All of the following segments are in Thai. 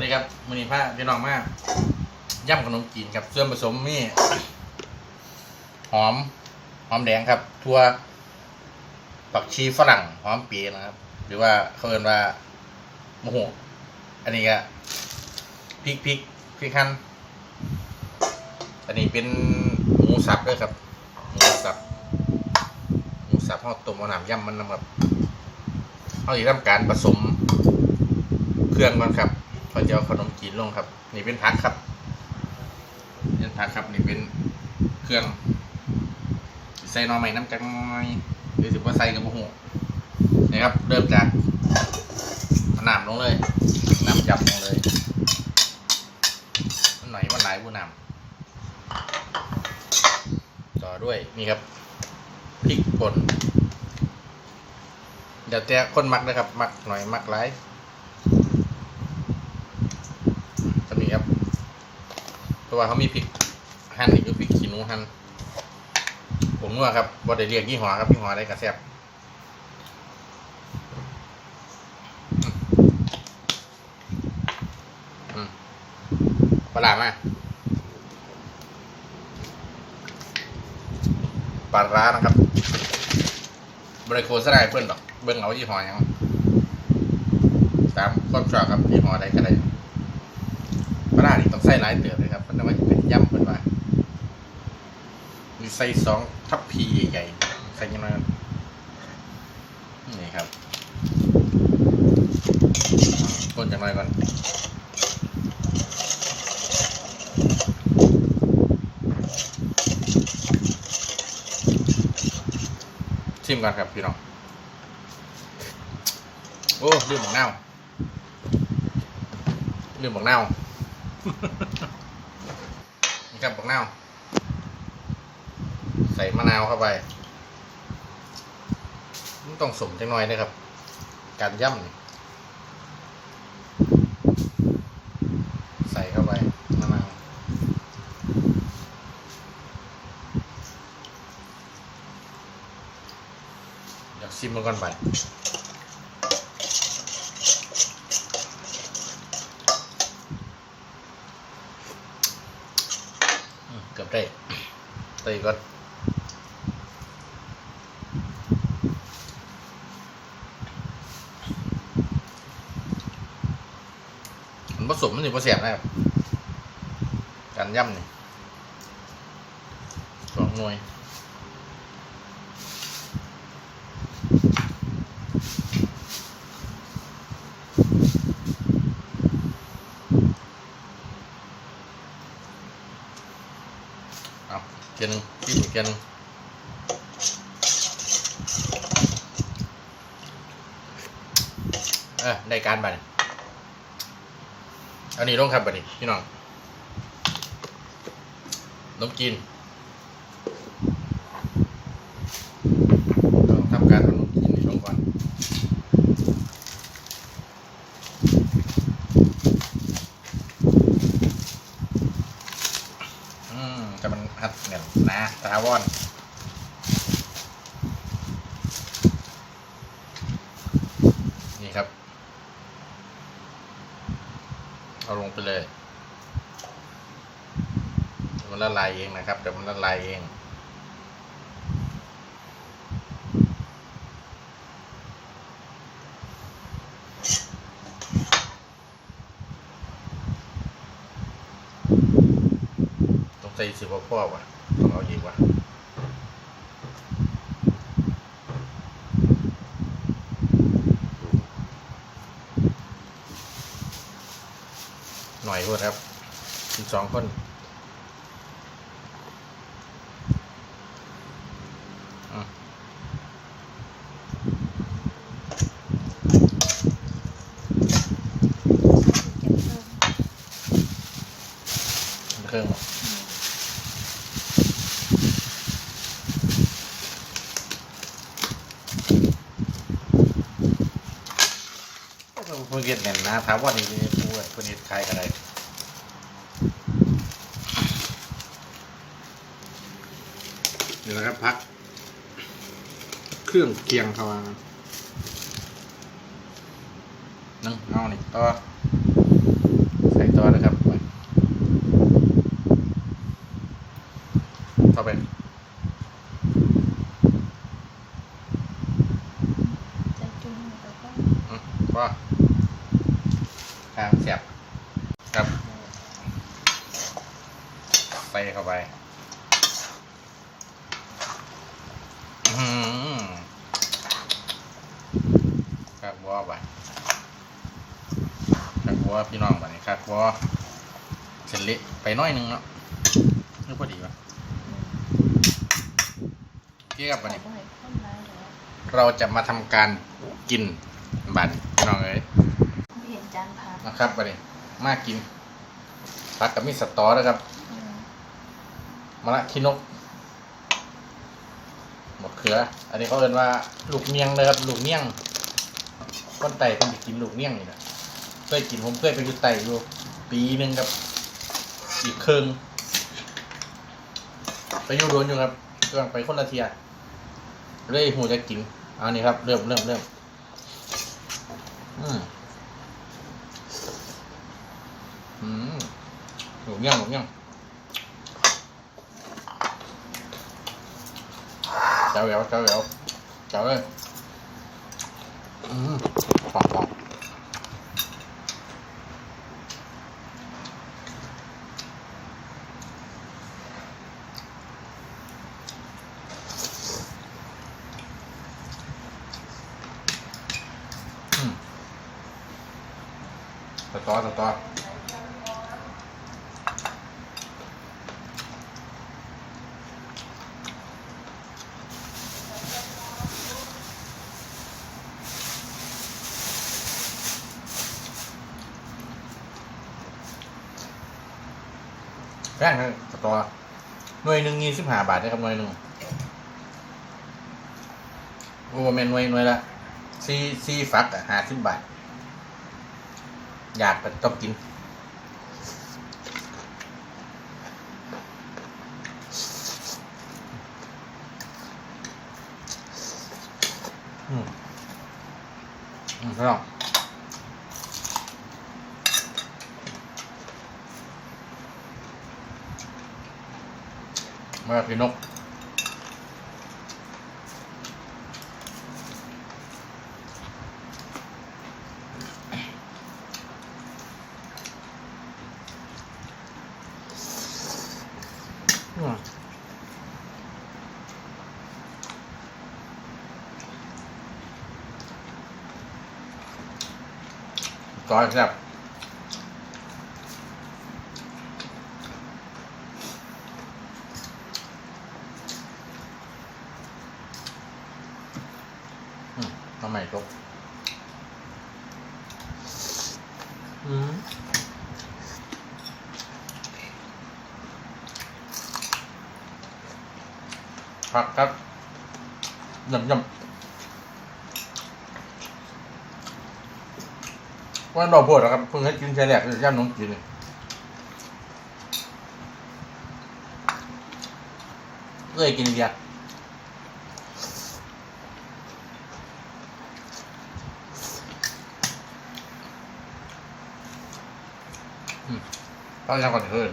วัสดีครับมือนีผ้าพี่น้องมากย่ำขนมจีนครับส่วนผสมมีหอม หอมแดงครับทั่วผักชีฝรั่งหอมปีนะครับ หรือว่าเขาเรียกว่าโมโหอันนี้ก็พริกพริกพริกขั้นอันนี้เป็นหมูสับด้วยครับหมูสับหมูสับเขาต้มเอาน้ำย่ำมันนะครับเขาจะทำการผสมเครื่องก่อนครับ พอจะเอาขนมจีนลงครับ นี่เป็นพักครับเป็นพักครับนี่เป็นเครื่องใส่หนอใหม่น้ำจังน่อยหรือถือว่าใส่กับบุหูนี่ครับ เริ่มจากเอาน้ำลงเลย น้ำจับลงเลยมันหน่อยมันหลายบุน้ำต่อด้วยนี่ครับพริกป่นเดี๋ยวแต่คนมักนะครับ มักหน่อยมักหลาย จะมีครับ เพราะว่าเขามีพริกหั่นอีกคือพริกขี้หนูหั่นผมนัวครับว่าได้เรียกยี่ห้อครับยี่ห้อได้กระแซบปลาร้ามปลาร้านะครับบริโภคสไลเพื่อนดอกเบิ้งเอายี่ห้อยังตามความชอบครับยี่ห้อใดก็ได้ ปลาร้านี่ต้อง ใส่หลายเตือบเลยครับเพราะว่าจะเป็นย่ำเป็นว่ามีใส่สองทัพพีใหญ่ๆใส่ยังไงนี่ครับคนจังไรก่อนชิมก่อนครับพี่น้องโอ้ลืมหมกเน่าลืมหมกเน่า นี่ครับบักนาวใส่มะนาวเข้าไปมันต้องสมจังหน่อยนะครับ การย่ำใส่เข้าไปมะนาวเดี๋ยวชิมมันก่อนไป อืมเกือบได้ตี ก่อนมันผสมมันอยู่ผสมนะครับ การย่ำนี่สองหน่วยเอาเกียร์หนึงที่อี กเกียร์หนึงเออได้การบัดนี้เอานี่ลงครับบัดนี้พี่น้องนมกินต้องทำการเอานมจีนนี่ลงก่อน อืมแต่มันหัดเนี่ยนะตาวอนนี่ครับ เอาลงไปเลยมันละลายเองนะครับเดี๋ยวมันละลายเองต้องใส่สิบพ่อวะ ต้องเอาอีกวะหน่อยพูดครับสิบสองคนอืมเครื่องะถามว่านี่พูดคนนี้ใครอะไรเดี๋ยวนะครับพัก เครื่องเคียงเขามานึ่งเอาหนี่ต่อใส่ต่อนะครับไเข้าไป ครับวัวไปครับวัวพี่น้องไปนี่ครับวัวเสร็จเละไปน้อยหนึงเนาะนี่พอดีปะเคครับวันนี้ใส่ข้นร้ายแล้วเราจะมาทำการกินบัตรพี่น้องเอ้ยเห็นจานพักนะครับบัดนี้มากินผักกับมีสตอนะครับมะละขี้นกหมดเขือ อันนี้เขาเรียกว่าลูกเนียงเลยครับ ลูกเนียง คนไต่เป็นกินลูกเนี่ยงนี่นะเคยกินผมเคยไปอยู่ไตอยู่ปีหนึ่งครับ อีกครึ่งไปอยู่โดนอยู่ครับเครื่องไปคนละเทียเลยหูจะกินเอันนี้ครับ เริ่มเริ่มเริ่มอืมอืมหนูเงี้ยงหนูเงี้ยงเจ้าแหววเจ้าแหววเจ้าเลย อืมปอกปอกอืมสตอสตอ แพงนะสตอหน่วยหนึ่งยี่สิบห้าบาทนะครับหน่วยหนึ่งโอ้แมนหน่วยหน่วยละซีซีฟักอะห้าสิบบาท อยากก็ต้องกินอืมอืมพี่น้อ มาพี่นกอืม จอยครับอืมทำไมจบอืมผักครับยำยำวันดอกบัวนะครับเพิ่งให้กินแช่แรกย่ำน้องกินนี่เอ้ยกินเดียว ต้องยังก่อนเถิน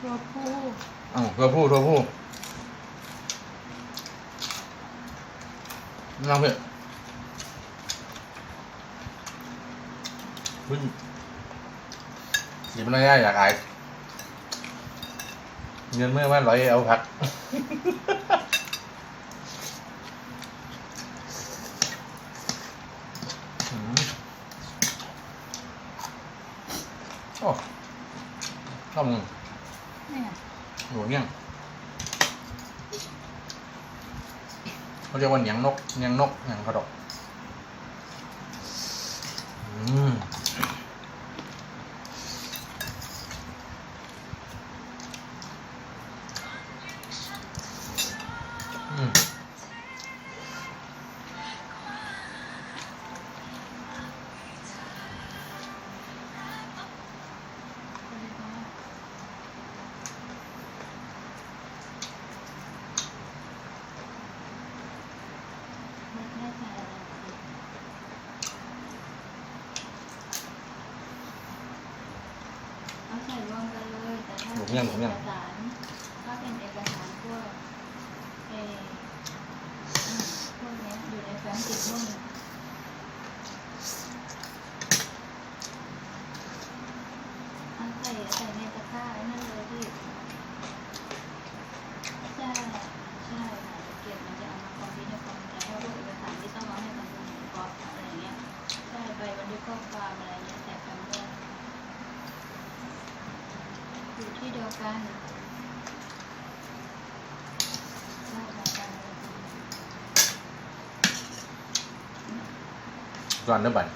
ตัวผู้อ๋อตัวผู้ตัวผู้น้องเพื่อนคุณหยิบอะไรได้อยากอายเงินเมื่อว่าร้อยเอาพัก อืม โอ้ต้องเนี่ยหนูเงี้ยงเขาเรียกว่าเหนียงนกเหนียงนกเหนียงกระดก หมูยังหมูยัง ก่อนเด้อบัด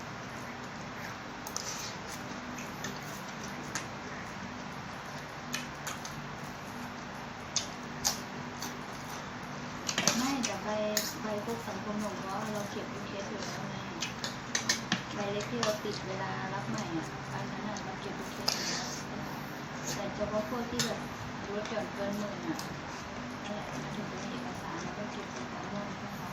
ไม่แต่ใบใบพวกสังคมสงเคราเราเก็บเป็นเคสอยู่แล้วไงใบเล็กที่เราติดเวลารับใหม่อะอันนั้นอะเราเก็บเป็นเคสอยู่แล้วแต่เฉพาะพวกที่แบบรถจอดเกินหมื่นอะนั่นแหละมันถึงเป็นเอกสารแล้วก็เก็บเป็นของม่วงของเขา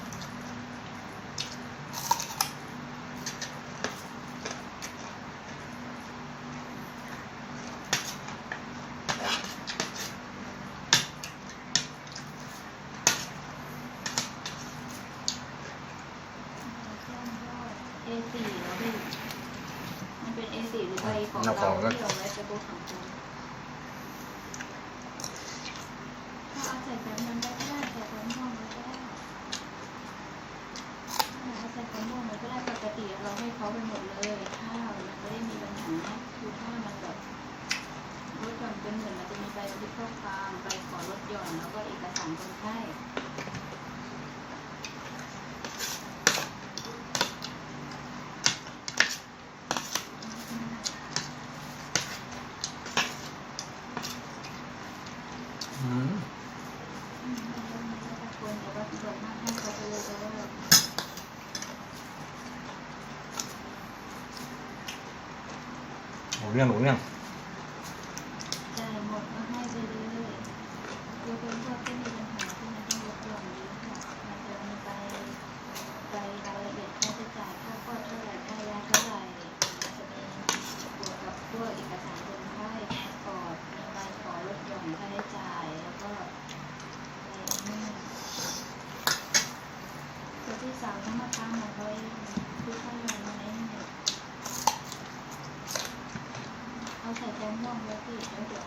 A4 แล้วพี่มันเป็น A4 หรือใบของเราที่เราไว้จะบูสังคมถ้าเอาใส่แฟ้มนั้นได้ก็ได้ใส่แฟ้มม่วงไว้ก็ได้ถ้าเอาใส่แฟ้มม่วงไว้ก็ได้ปกติเราให้เขา เลยข้ามันไม่ได้มีปัญหาคือถ้ามันแบบรถยนต์เป็นเหมือนมันจะมีใบบันทึกข้อความใบขอรถยนต์แล้วก็เอกสารคนไข้ อืม อืมควรแต่ว่าส่วนมากให้เขาไปเลยเพราะว่า หมู เรื่องหมูเรื่องจ่ายหมดก็ให้ไปเลยยกเว้นพวกที่มีปัญหาที่มันต้องลดหย่นนี้ค่ะมันจะมีไปไปรายละเอียดค่าใช้จ่ายค่าคลอดเท่าไหร่ค่ายาเท่าไหร่จะมีบวกกับพวกเอกสารคนไข้พาสปอร์ตมีใบขอลดหย่อนค่าใช้จ่ายแล้วก็อะไรนี่ตัวที่สาวต้องมาตามของเขาเองคือค่ายามาเอง เอา ใส่แก้มม่วงแล้วพี่แล้วเดี๋ยว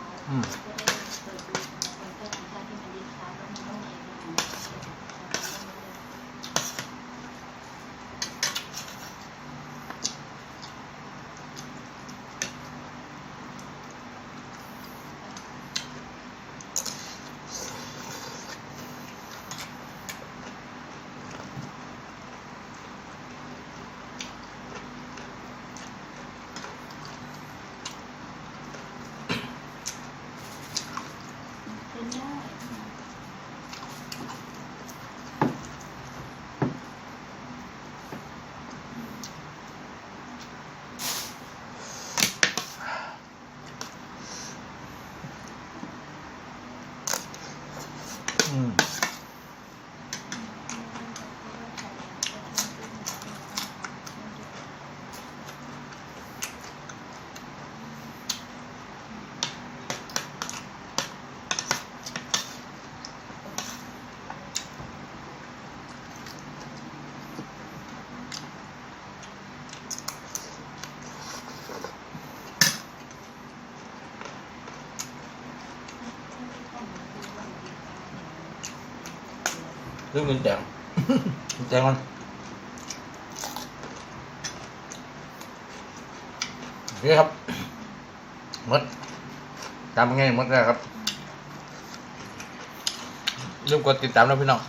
จะได้เปิดดูคนเจ้าของชาติที่มันดีช้าแล้วมันต้องมีเอกสาร เป็นได้ อืม เรื่องเงินแจงนินแจงมันนี่คครับมดจำง่ายมดแล้วครับลืมกดติดตามนะพี่น้อง